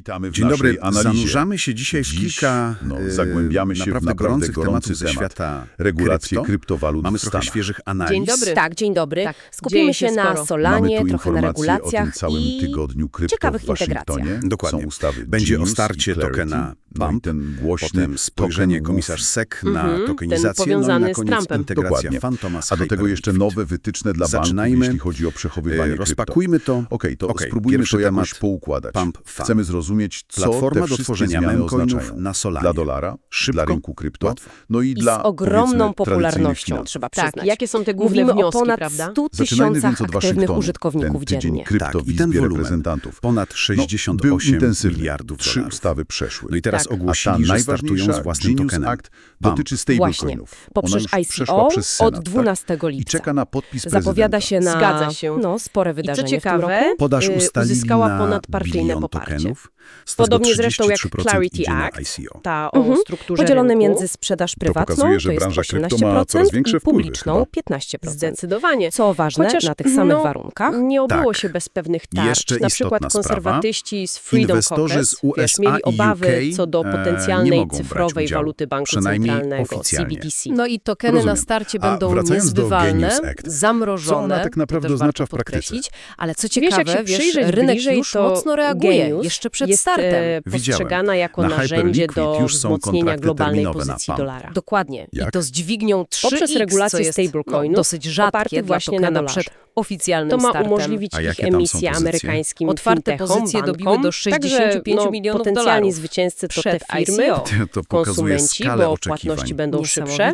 witamy w Dzień naszej dobry. analizie. Zanurzamy się dzisiaj w kilka no, y, zagłębiamy się naprawdę w naprawdę gorący gorący temat. świata regulacje krypto. kryptowalut Mamy w trochę świeżych analiz. Dzień dobry. Tak, dzień dobry. Tak, Skupimy się, na Solanie, trochę na regulacjach o tym całym i tygodniu krypto ciekawych w Waszyngtonie. Dokładnie. Są ustawy Będzie o starcie tokena BAMP, no ten głośny potem spojrzenie komisarz SEC na mm -hmm, tokenizację, ten powiązany no i na koniec z Trumpem. integracja Dokładnie. Fantomas A do tego jeszcze nowe wytyczne dla Zaczynajmy, banków, jeśli chodzi o przechowywanie y, krypto. Rozpakujmy to. Okej, to spróbujmy to jakoś poukładać. Chcemy zrozumieć zrozumieć, co Platforma te do tworzenia memcoinów na Solanie. Dla dolara, szybko, dla rynku krypto, łatwo. no i, I dla, z ogromną popularnością, trzeba tak, przyznać. Tak, jakie są te główne Mówimy wnioski, o ponad prawda? 100 tysiącach aktywnych użytkowników dziennie. Krypto tak, i ten wolumen, ponad 68 no, był miliardów dolarów. Trzy ustawy przeszły. No i teraz tak. ogłosili, A ta że startują z własnym Genius tokenem. Act dotyczy stablecoinów. Poprzez ICO od 12 tak? lipca. I czeka na podpis Zapowiada prezydenta. się na się. No, spore wydarzenie I co ciekawe, podaż y, ustalili uzyskała ponadpartyjne poparcie. Tokenów. Podobnie zresztą jak Clarity Act, ICO. ta o mhm. strukturze Podzielone rynku. między sprzedaż prywatną, to, pokazuje, że to jest 18%, ma publiczną chyba. 15%. Zdecydowanie. Co ważne, Chociaż, na tych samych no, warunkach. Nie obyło tak. się bez pewnych tarcz. Jeszcze na przykład konserwatyści z Freedom Inwestorzy Caucus z USA wiesz, mieli obawy UK, co do e, potencjalnej cyfrowej udziału, waluty banku centralnego, oficjalnie. CBDC. No i tokeny Rozumiem. na starcie będą niezbywalne, zamrożone. Co ona tak naprawdę oznacza w praktyce? Ale co ciekawe, wiesz, jak się wiesz, rynek już mocno reaguje. Jeszcze przed jest e, postrzegana jako na narzędzie do wzmocnienia globalnej pozycji dolara. Dokładnie. Jak? I to z dźwignią 3 Poprzez regulację no, stablecoinu, no, dosyć rzadkie właśnie na naprzed oficjalnym To ma startem. umożliwić ich emisję amerykańskim Otwarte pozycje dobiły do 65 no, milionów potencjalni dolarów. zwycięzcy to Przed te firmy, ICO. to konsumenci, bo płatności będą szybsze.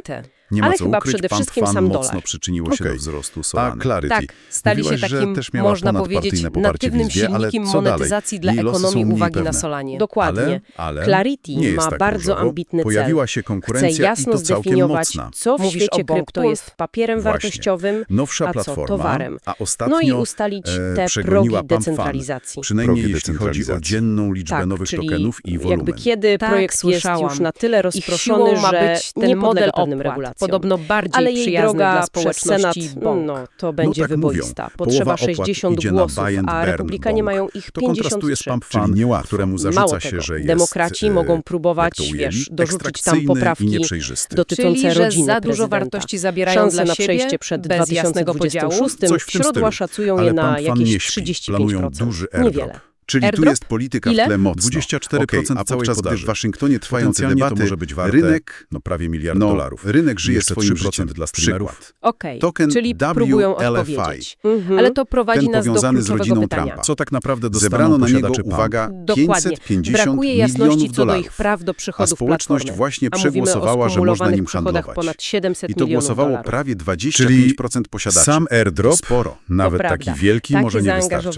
Nie ma Ale co chyba ukryć, przede wszystkim sam mocno dolar. przyczyniło się okay. do wzrostu tak, Solany. A Clarity. Tak, stali Mówiłaś, się takim, też można powiedzieć, natywnym Wizbie, silnikiem monetyzacji dla ekonomii uwagi pewne. na Solanie. Dokładnie. Ale, ale Clarity ma tak bardzo różowo. ambitny cel. Pojawiła się konkurencja Chce jasno i to zdefiniować, mocna. co w Mówisz świecie krypto jest papierem Właśnie. wartościowym, Nowsza a co towarem. A ostatnio, no i ustalić e, te progi decentralizacji. Przynajmniej jeśli chodzi o dzienną liczbę tak, nowych tokenów i wolumen. jakby kiedy projekt jest już na tyle rozproszony, że ma być ten model opłat. Podobno bardziej Ale droga dla społeczności przez Senat, Bąk. no, to będzie no, tak wyboista. Potrzeba 60 głosów, a republikanie Bąk. mają ich 53. To czyli niełatwo, któremu zarzuca Mało się, tego. że jest... Demokraci e, mogą próbować, ujęli, wiesz, dorzucić tam poprawki dotyczące czyli, rodziny za dużo wartości zabierają Szanse dla na przejście przed 2026 podziału? W źródła szacują je na jakieś 35%. Niewiele. Czyli Airdrop? tu jest polityka Ile? w tle no. mocno. 24% okay, a podczas podaży. gdy w Waszyngtonie trwające debaty, może być warte, rynek, no prawie miliard no, dolarów. Rynek żyje Jeszcze swoim życiem. dla streamerów. Przykład. Okay. Token czyli WLFI. Mhm. Ale to prowadzi Ten nas powiązany do z rodziną pytania. Trumpa. Co tak naprawdę dostaną Zebrano na niego, PAM? uwaga, Dokładnie. 550 Brakuje jasności co do ich praw do przychodów A społeczność platformy. właśnie przegłosowała, że można nim handlować. Ponad 700 I to głosowało prawie 25% posiadaczy. sam airdrop, sporo, nawet taki wielki, może nie wystarczyć,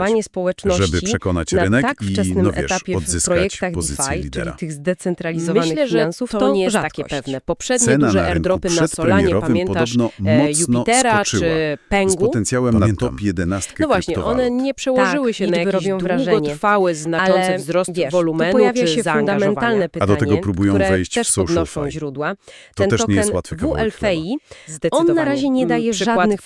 żeby przekonać rynek tak wczesnym i, no wiesz, etapie w projektach DeFi, lidera. czyli tych zdecentralizowanych Myślę, finansów, to, nie jest rzadkość. takie pewne. Poprzednie Cena duże na airdropy na Solanie, pamiętasz, e, Jupitera czy Pengu. Z potencjałem Pamiętam. na top 11 No właśnie, one nie przełożyły tak, się na jakieś długotrwały, znaczący wzrost wiesz, wolumenu pojawia się fundamentalne pytanie, A do tego próbują wejść w social źródła. To też nie jest łatwy kawałek On na razie nie mm, daje żadnych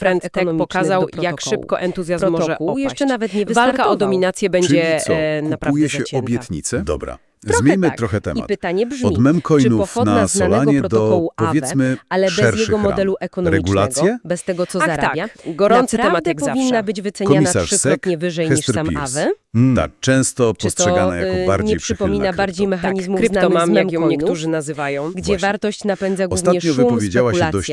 pokazał, jak szybko entuzjazm protokół może opaść. Jeszcze nawet nie wystartował. Walka o dominację będzie co, e, naprawdę się zacięta. obietnice? Dobra. Trochę Zmieńmy tak. trochę temat. I pytanie brzmi, Od memcoinów na Solanie do, powiedzmy, ale bez jego modelu ekonomicznego, Regulacje? bez tego, co Ach, tak. zarabia, tak. gorący temat jak powinna zawsze. być wyceniana Komisarz trzykrotnie Sek, wyżej Hester niż sam Pierce. Awe. Mm. Tak, często postrzegana jako y, bardziej nie przypomina bardziej mechanizmów tak, znanych z memcoinów, niektórzy nazywają, gdzie Właśnie. wartość napędza głównie Ostatnio szum, wypowiedziała się dość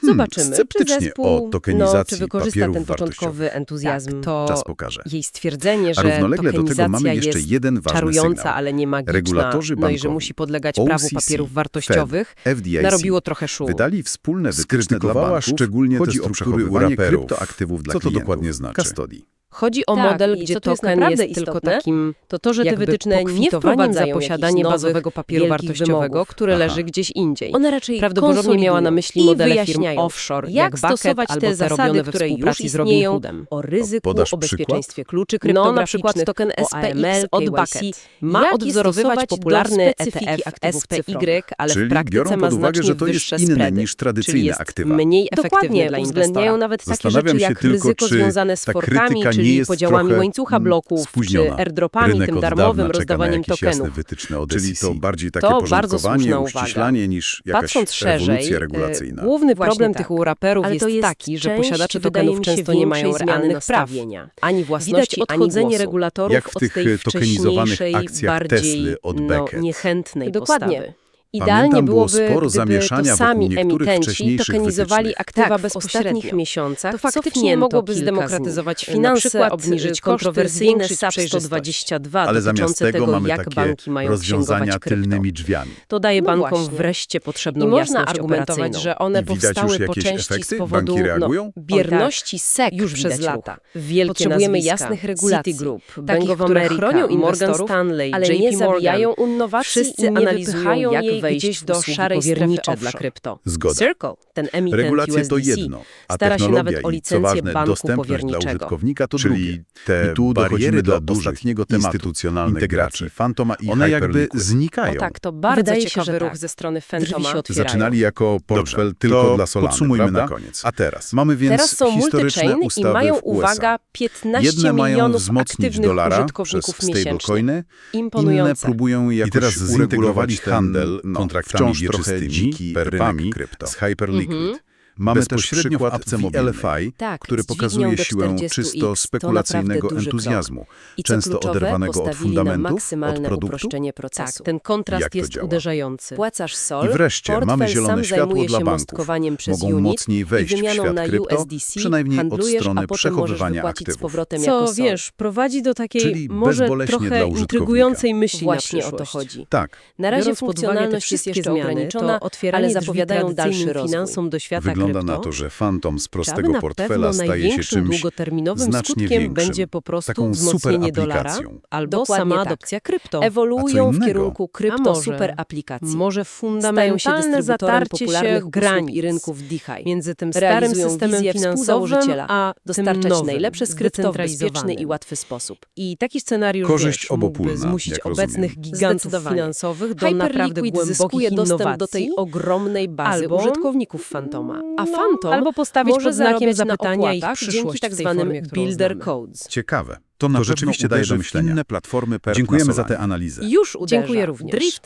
Hmm, Zobaczymy, hmm, czy zespół o tokenizacji no, czy wykorzysta ten początkowy tak, entuzjazm. Tak, to Czas pokaże. jej stwierdzenie, że A równolegle do tego mamy jeszcze jeden ważny czarująca, sygnał. ale nie magiczna, Regulatorzy bankowi, no i że musi podlegać OCC, prawu papierów wartościowych, Fed, FDIC, narobiło trochę szumu. Wydali wspólne wytyczne dla banków, szczególnie chodzi te struktury o przechowywanie kryptoaktywów dla Co klientów. to dokładnie znaczy? Custody. Chodzi o tak, model, gdzie to token jest, jest tylko takim to to, że te wytyczne nie wprowadzają za posiadanie bazowego papieru wartościowego, który leży gdzieś indziej. One raczej prawdopodobnie miała na myśli modele firm offshore, jak, jak stosować te zasady, które już istnieją o ryzyku, o, o bezpieczeństwie przykład? kluczy kryptograficznych, no, na przykład token SPX od Bucket ma jak odwzorowywać popularny ETF SPY, ale Czyli w praktyce ma znacznie że to jest inne spready, niż tradycyjne aktywa. Mniej efektywne Dokładnie, dla inwestora. uwzględniają nawet takie rzeczy jak ryzyko związane z forkami czyli jest podziałami łańcucha mm, bloków, czy airdropami, Rynek tym darmowym rozdawaniem na jakieś jasne tokenów. wytyczne od Czyli SEC. to bardziej takie To bardzo porządkowanie, uściślanie niż jakaś Patrząc szerzej, e, regulacyjna. główny Właśnie problem tak. tych raperów Ale jest, jest taki, że posiadacze tokenów często nie mają realnych praw, ani własności, Widać ani odchodzenie głosu. regulatorów Jak w od tych, tej e, tokenizowanych wcześniejszej, akcjach bardziej Tesly od no, Beckett. niechętnej Dokładnie. postawy. Idealnie Pamiętam, było byłoby, sporo gdyby zamieszania to sami emitenci tokenizowali aktywa Tak, w bezpośrednio. ostatnich miesiącach To faktycznie mogłoby zdemokratyzować finanse, Na przykład obniżyć koszty, kontrowersyjne SAP przejrzystość. 122 Ale zamiast dotyczące tego, tego, mamy jak takie banki mają rozwiązania tylnymi drzwiami. To daje No bankom właśnie. wreszcie potrzebną I można jasność argumentować, operacyjną. że one I widać powstały już po jakieś części efekty? z powodu Banki reagują? no, bierności SEC już przez lata. Wielkie Potrzebujemy nazwiska, jasnych regulacji, Citigroup, takich, Bank of America, chronią Morgan Stanley, ale JP nie Morgan. zabijają innowacji Wszyscy i nie analizują, wypychają jak jej wejść do szarej strefy dla krypto. Zgoda. Circle, ten emitent Regulacje to USDC, jedno, a stara się nawet o i, licencję ważne, banku dostępność dla powierniczego. użytkownika to Czyli drugie. te I tu dochodzimy bariery do ostatniego tematu, instytucjonalnych integracji. Fantoma i One jakby znikają. O tak, to bardzo Wydaje się, ciekawy że ruch tak. ze strony się Fantoma. otwierają. Zaczynali jako portfel Dobrze, tylko to dla Solany, podsumujmy prawda? na koniec. A teraz? Mamy więc Teraz są historyczne multi-chain i ustawy mają, uwaga, 15 Jedne mają milionów wzmocnić aktywnych dolara przez użytkowników miesięcznie. stablecoiny, inne Imponujące. próbują jakoś I teraz zintegrowali uregulować handel no, kontraktami wciąż trochę wieczystymi, dziki krypto. z Hyperliquid. Mhm. Mamy też Bezpośrednio przykład apce w mobilnej. LFI, Tak, który pokazuje siłę 40x, czysto to spekulacyjnego entuzjazmu. I często kluczowe, oderwanego od fundamentów, od produktu. uproszczenie Tak, procesu. ten kontrast Jak jest działa? uderzający. Płacasz sol, I wreszcie mamy zielone światło dla banków. Mogą unit mocniej wejść w świat krypto, USDC, przynajmniej od strony a potem możesz przechowywania aktywów. Co, wiesz, prowadzi do takiej Czyli może bezboleśnie dla trochę intrygującej myśli Właśnie na o to chodzi. Tak, Na razie funkcjonalność jest wszystkie jeszcze zmiany, ograniczona, ale zapowiadają dalszy rozwój. finansom do świata wygląda krypto, na to, że Fantom z prostego portfela staje się czymś długoterminowym znacznie skutkiem większym, będzie po prostu taką wzmocnienie super dolara aplikacją. albo Dokładnie sama tak. adopcja krypto. Ewoluują w kierunku A krypto może- super aplikacji. Może Stają się fundamentalne dystrybutorem zatarcie popularnych się granic i rynków DeFi. między tym starym systemem finansowym, a tym Dostarczać nowym, najlepsze skrypto w bezpieczny i łatwy sposób. I taki scenariusz Korzyść wiesz, obopólna, mógłby zmusić obecnych rozumiem. gigantów finansowych do naprawdę Hyperliquid głębokich zyskuje innowacji. dostęp do tej ogromnej bazy Albo- użytkowników Fantoma, a No, Fantom albo postawić może pod znakiem zapytania na ich przyszłość dzięki tak zwanym builder znamy. codes. ciekawe. To na To rzeczywiście daje do myślenia. inne platformy per Dziękujemy za tę analizę. Już uderza. Dziękuję również. Drift